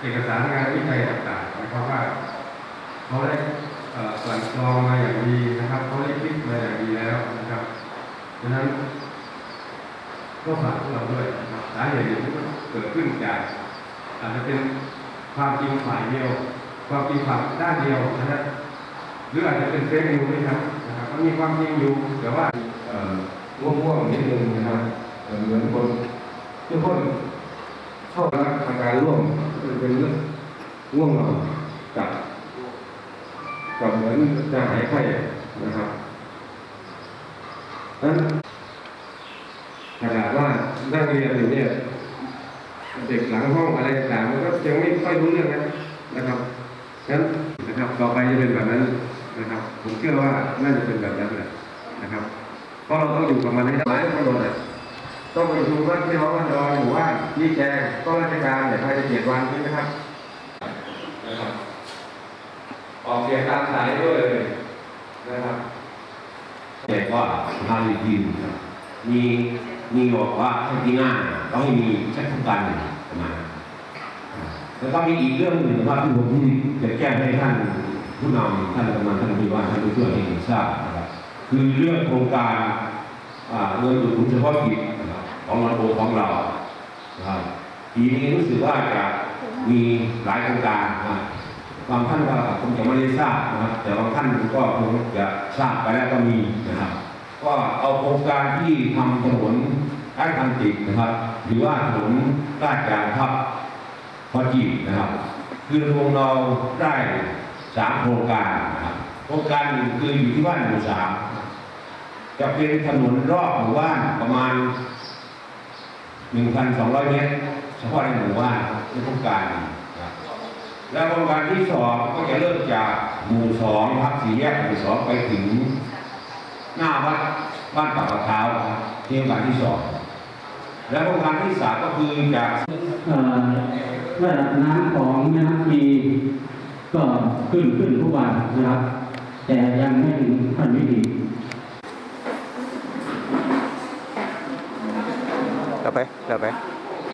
เอกสารงานวิจัยต่างๆหมายความว่าเขาได้กลั่นกรองมาอย่างดีนะครับเขาได้คิดมาอย่างดีแล้วนะครับดังนั้นก็ฝากพวกเราด้วยนะครับสาเหตุที่เกิดขึ้นจากอาจจะเป็นความจริงฝ่ายเดียว ความจริงฝ่ายด้านเดียวนะครับหรืออาจจะเป็นเฟซนิวด้วยครับนะครับมันมีความจริงอยู่แต่ว่าเอ่อง่วงๆนิดนึงนะครับเอ่อเหมือนคนทุกคน ชอบรับอาการร่วมเป็นเรื่องง่วงนอนกับกับเหมือนจะหายไข้นะครับนั้นขนาดว่านั่งเรียนอยู่เนี่ยเด็กหลังห้องอะไรต่างมันก็ยังไม่ค่อยรู้เรื่องนะนะครับฉะนั้นนะครับ ต่อไปจะเป็นแบบนั้นนะครับ ผมเชื่อว่าน่าจะเป็นแบบนั้นแหละนะครับ เพราะเราต้องอยู่กับมันให้ได้หลายคนเลย ต้องไปดูว่าที่น้องว่าดอยหมู่ว่านยี่แจงก็ราชการเนี่ยภายในเจ็ดวันนี้นะครับนะครับออกเสียงตามสายด้วยเลยนะครับแต่ว่าทางทีมมีมีบอกว่าที่หน้าต้องให้มีแค่ทุกการมาแล้วก็มีอีกเรื่องหนึ่งนะครับที่ผมจะแจ้งให้ท่านผู้นำท่านกำนันท่านผู้ว่าท่านผู้ช่วยให้ทราบนะครับคือเรื่องโครงการอ่าเงินอุดหนุนเฉพาะกิจ นะครับของเรของเรานะครับปีนี้รู้สึกว่าจะมีหลายโครงการนะครับางท่านก็คงจะไม่ได้ทราบนะครับแต่บางท่านก็คงจะทราบไปแล้วก็มีนะครับ ก็เอาโครงการที่ทำถนนด้านทางติดนะครับ หรือว่าถนนลาดยางทับพอจีบนะครับ คือรวมเราได้สามโครงการนะครับโครงการหนึ่งคืออยู่ที่บ้านหมู่สามจะเป็นถนนรอบหมู่บ้านประมาณ 1,200 เมตรเฉพาะในหมู่บ้านในโครงการนะแล้วโครงการที่สองก็จะเริ่มจากหมู่สองครับสี่แยกหมู่สองไปถึง หน้าวัดบ้านปากกระเท้าที่โครงการที่สองแล้วโครงการที่สามก็คือจากระดับน้ำของแม่น้ำชีก็ขึ้นขึ้นทุกวันนะครับ แต่ยังไม่ถึงขั้นวิกฤต เดี๋ย